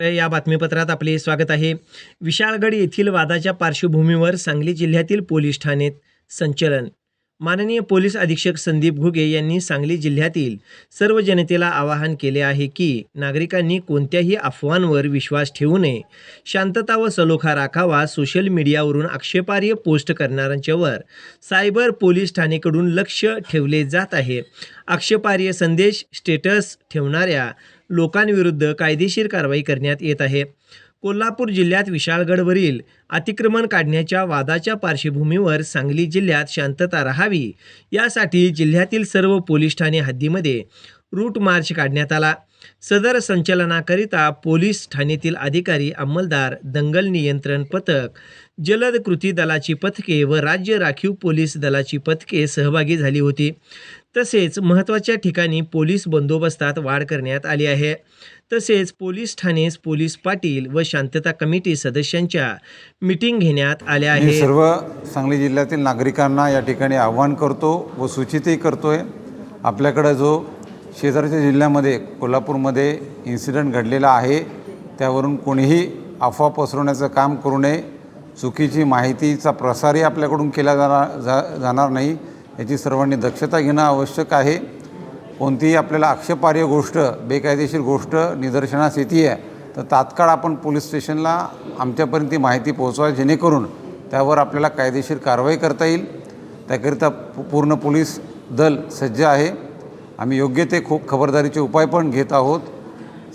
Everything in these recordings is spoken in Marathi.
या बातमीपत्रात आपले स्वागत आहे. विशाळगड येथील वादाच्या पार्श्वभूमीवर सांगली जिल्ह्यातील पोलीस ठाणेत संचलन. माननीय पोलीस अधीक्षक संदीप घुगे यांनी सांगली जिल्ह्यातील सर्व जनतेला आवाहन केले आहे की नागरिकांनी कोणत्याही अफवांवर विश्वास ठेवू नये. शांतता व सलोखा राखावा सोशल मीडियावरून आक्षेपार्ह पोस्ट करणाऱ्यांच्यावर सायबर पोलीस ठाणेकडून लक्ष ठेवले जात आहे. आक्षेपार्ह संदेश स्टेटस ठेवणाऱ्या लोकांविरुद्ध कायदेशीर कारवाई करण्यात येत आहे. कोल्हापूर जिल्ह्यात विशाळगडवरील अतिक्रमण काढण्याच्या वादाच्या पार्श्वभूमीवर सांगली जिल्ह्यात शांतता राहावी. यासाठी जिल्ह्यातील सर्व पोलीस ठाणे हद्दीमध्ये रूट मार्च काढण्यात आला. सदर संचलनाकरिता पोलीस ठाण्यातील अधिकारी अंमलदार दंगल नियंत्रण पथक जलद कृती दलाची पथके व राज्य राखीव पोलीस दलाची पथके सहभागी झाली होती. तसेच महत्त्वाच्या ठिकाणी पोलीस बंदोबस्तात वाढ करण्यात आली आहे. तसेच पोलीस ठाणे पोलीस पाटील व शांतता कमिटी सदस्यांच्या मीटिंग घेण्यात आल्या मी आहेत. सर्व सांगली जिल्ह्यातील नागरिकांना या ठिकाणी आव्हान करतो व सूचितही करतो आहे आपल्याकडं जो शेजारच्या जिल्ह्यामध्ये कोल्हापूरमध्ये इन्सिडंट घडलेला आहे. त्यावरून कोणीही अफवा पसरवण्याचं काम करू नये. चुकीची माहितीचा प्रसारही आपल्याकडून केला जाणार जा जाणार नाही. याची सर्वांनी दक्षता घेणं आवश्यक आहे. कोणतीही आपल्याला आक्षेपार्ह गोष्ट बेकायदेशीर गोष्ट निदर्शनास येते आहे तर तात्काळ आपण पोलीस स्टेशनला आमच्यापर्यंत ती माहिती पोहोचवा जेणेकरून त्यावर आपल्याला कायदेशीर कारवाई करता येईल. त्याकरिता पूर्ण पोलीस दल सज्ज आहे. आम्ही योग्य ते खूप खबरदारीचे उपाय पण घेत आहोत.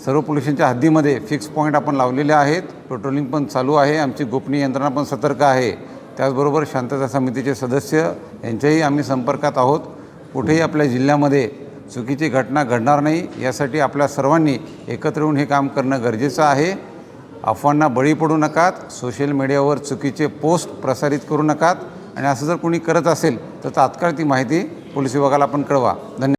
सर्व पोल्युशनच्या हद्दीमध्ये फिक्स पॉईंट आपण लावलेले आहेत. पेट्रोलिंग पण चालू आहे. आमची गोपनीय यंत्रणा पण सतर्क आहे. त्याचबरोबर शांतता समितीचे सदस्य यांच्याही आम्ही संपर्कात आहोत. कुठेही आपल्या जिल्ह्यामध्ये चुकीची घटना घडणार नाही. यासाठी आपल्या सर्वांनी एकत्र येऊन हे काम करणं गरजेचं आहे. अफवांना बळी पडू नकात. सोशल मीडियावर चुकीचे पोस्ट प्रसारित करू नकात. आणि असं जर कोणी करत असेल तर तात्काळ ती माहिती पोलीस विभागाला आपण कळवा. धन्यवाद.